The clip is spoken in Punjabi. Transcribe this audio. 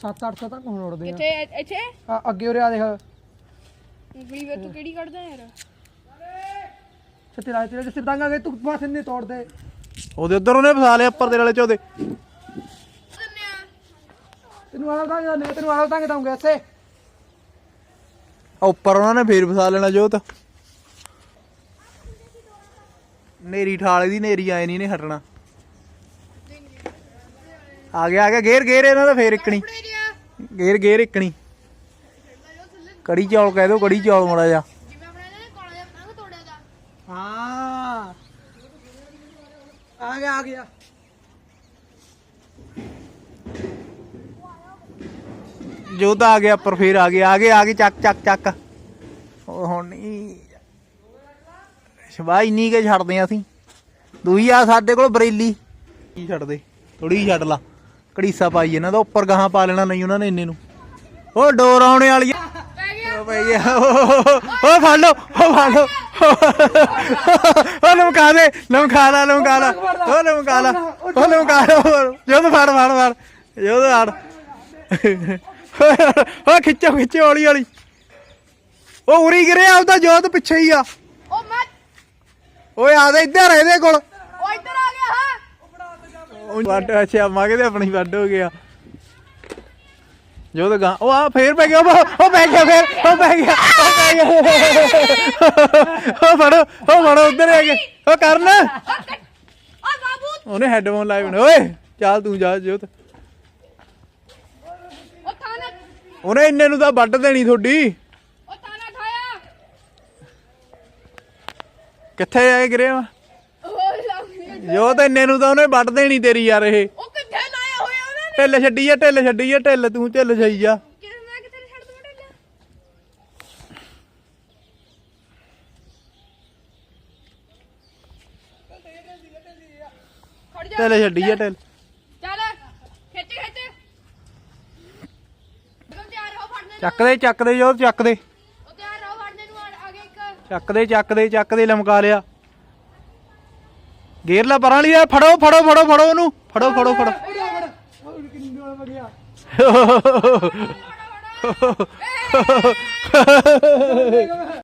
7-800 ਤੱਕ ਹੁਣ ਉੜਦੇ ਆ। ਕਿੱਥੇ ਇ- ਇੱਥੇ? ਆ ਅੱਗੇ ਉਰੇ ਆ ਦੇਖ। ਉਂਗਲੀ ਵੇ ਤੂੰ ਕਿਹੜੀ ਕੱਢਦਾ ਯਾਰ? ਛੱਤੇ ਰਾਜ ਤੇਰੇ ਜਿਸ ਤੰਗ ਆ ਗਏ ਤੂੰ ਬਸ ਇੰਨੇ ਤੋੜ ਦੇ ਉਹਦੇ ਉਧਰ ਉਹਨੇ ਫਸਾ ਲਿਆ ਉੱਪਰ ਦੇ ਵਾਲੇ ਚ ਉਹਦੇ ਤੈਨੂੰ ਆਲ ਨਹੀਂ ਤੈਨੂੰ ਆਲ ਦਾਂਗੇ ਦਊਂਗਾ ਇੱਥੇ। ਆ ਉੱਪਰ ਉਹਨਾਂ ਨੇ ਫੇਰ ਫਸਾ ਲੈਣਾ ਜੋਤ। ਨੇਰੀ ਠਾਲੇ ਦੀ ਨੇਰੀ ਆਏ ਨਹੀਂ ਨੇ ਹਟਣਾ। ਆ ਗਿਆ ਆ ਗਿਆ ਗੇਰ ਗੇਰ ਇਹਨਾਂ ਦਾ ਫੇਰ ਇੱਕਣੀ। ਗੇਰ ਗੇਰ ਇੱਕਣੀ। ਕੜੀ ਚੌਲ ਕਹਿ ਦੋ ਕੜੀ ਚੌਲ ਮੜਾ ਜਾ ਹਾਂ। ਆ ਗਿਆ ਆ ਗਿਆ। ਆ ਗਿਆ ਉੱਪਰ ਫੇਰ ਆ ਗਿਆ ਆ ਗਏ ਆ ਗਏ ਚੱਕ ਚੱਕ ਚੱਕ। ਹੁਣ ਨਹੀਂ ਸ਼ਬਾਈ ਨਹੀਂ ਕੇ ਛੱਡਦੇ ਆ ਅਸੀਂ। ਦੂਈ ਆ ਸਾਡੇ ਕੋਲ ਬਰੇਲੀ। ਕੀ ਛੱਡਦੇ ਥੋੜੀ ਛੱਡ ਲਾ। ਕੜੀਸਾ ਪਾਈ ਇਹਨਾਂ ਦਾ ਉੱਪਰ ਗਾਹਾਂ ਪਾ ਲੈਣਾ ਨਹੀਂ ਉਹਨਾਂ ਨੇ ਇੰਨੇ ਨੂੰ। ਉਹ ਡੋਰ ਆਉਣੇ ਵਾਲੀ ਆ ਉਹ ਪਈ ਗਿਆ। ਉਹ ਫੜ ਲਓ ਉਹ ਫੜ ਲਓ। ਉਹ ਲਮਕਾ ਦੇ ਲਮਕਾ ਲਾ ਲਮਕਾ ਲਾ। ਉਹ ਲਮਕਾ ਲਾ। ਉਹ ਲਮਕਾ ਲਾ ਜਦੋਂ ਫੜ। ਫੜ ਫੜ ਜਦੋਂ ਫੜ। ਉਹ ਖਿੱਚੋ ਖਿੱਚੋ ਹੌਲੀ ਹੌਲੀ। ਉਹ ਉਰੀ ਗਿਰਿਆ ਉਹਦਾ ਜੋਤ ਪਿੱਛੇ ਹੀ ਆ। ਓਏ ਆ ਦੇ ਇੱਧਰ ਇਹਦੇ ਕੋਲ। ਹਾਂ ਅੱਛਾ ਮਾਗੇ ਤੇ ਆਪਣੀ ਵੱਡ ਹੋ ਗਿਆ। ਜੋਤ ਗਾ ਉਹ ਆ, ਫੇਰ ਪੈ ਗਿਆ, ਉਹ ਪੈ ਗਿਆ ਫੇਰ, ਉਹ ਪੈ ਗਿਆ, ਉਹ ਪੈ ਗਿਆ। ਉਹ ਫੜੋ ਉਹ ਫੜੋ, ਉਧਰ ਆ ਗਿਆ ਉਹ ਕਰਨ। ਓ ਬਾਬੂ ਉਹਨੇ ਹੈੱਡਫੋਨ ਲਾਏ ਬਣੇ ਓਏ, ਚੱਲ ਤੂੰ ਜਾ, ਜੋਤ। ਉਹ ਤਾਨਾ ਉਹਨੇ ਇੰਨੇ ਨੂੰ ਤਾਂ ਵੱਢ ਦੇਣੀ ਤੁਹਾਡੀ। ਉਹ ਤਾਨਾ ਠਾਇਆ ਕਿੱਥੇ ਆ ਗਿਰੇ ਵਾ? ਲੱਗ ਜੋਤ ਇੰਨੇ ਨੂੰ ਤਾਂ ਉਹਨੇ ਵੱਢ ਦੇਣੀ ਤੇਰੀ ਯਾਰ ਇਹ। ਉਹ ਕਿੱਥੇ ਲਾਇਆ ਹੋਇਆ ਉਹਨਾਂ ਨੇ? ਢਿੱਲ ਛੱਡੀ ਆ ਢਿੱਲ ਛੱਡੀ ਆ ਢਿੱਲ ਤੂੰ ਢਿੱਲ ਛਈ ਜਾ। ਕਿਹਨੇ ਮੈਂ ਕਿੱਥੇ ਛੱਡ ਦਵਾਂ ਢਿੱਲਾ? ਖੜ ਜਾ। ਢਿੱਲ ਛੱਡੀ ਆ ਢਿੱਲ। ਚੱਲ ਖਿੱਚ ਖਿੱਚ। ਤੁਮ ਤਿਆਰ ਹੋ ਫੜਨੇ ਨੂੰ। ਚੱਕ ਦੇ ਚੱਕ ਦੇ ਜੋਤ ਚੱਕ ਦੇ। ਉਹ ਤਿਆਰ ਰਹੋ ਫੜਨੇ ਨੂੰ ਆ- ਆਗੇ ਇੱਕ। ਚੱਕ ਦੇ ਚੱਕ ਦੇ ਚੱਕ ਦੇ ਲਮਕਾ ਲਿਆ। ਗੇਰ ਲਾ ਪਰਾਂ ਲਈ ਆ, ਫੜੋ ਫੜੋ ਫੜੋ ਫੜੋ ਉਹਨੂੰ। ਫੜੋ ਫੜੋ ਫੜੋ। ਉਹ ਕਿੰਨੀ ਵਗਿਆ ਫੜੋ ਫੜੋ।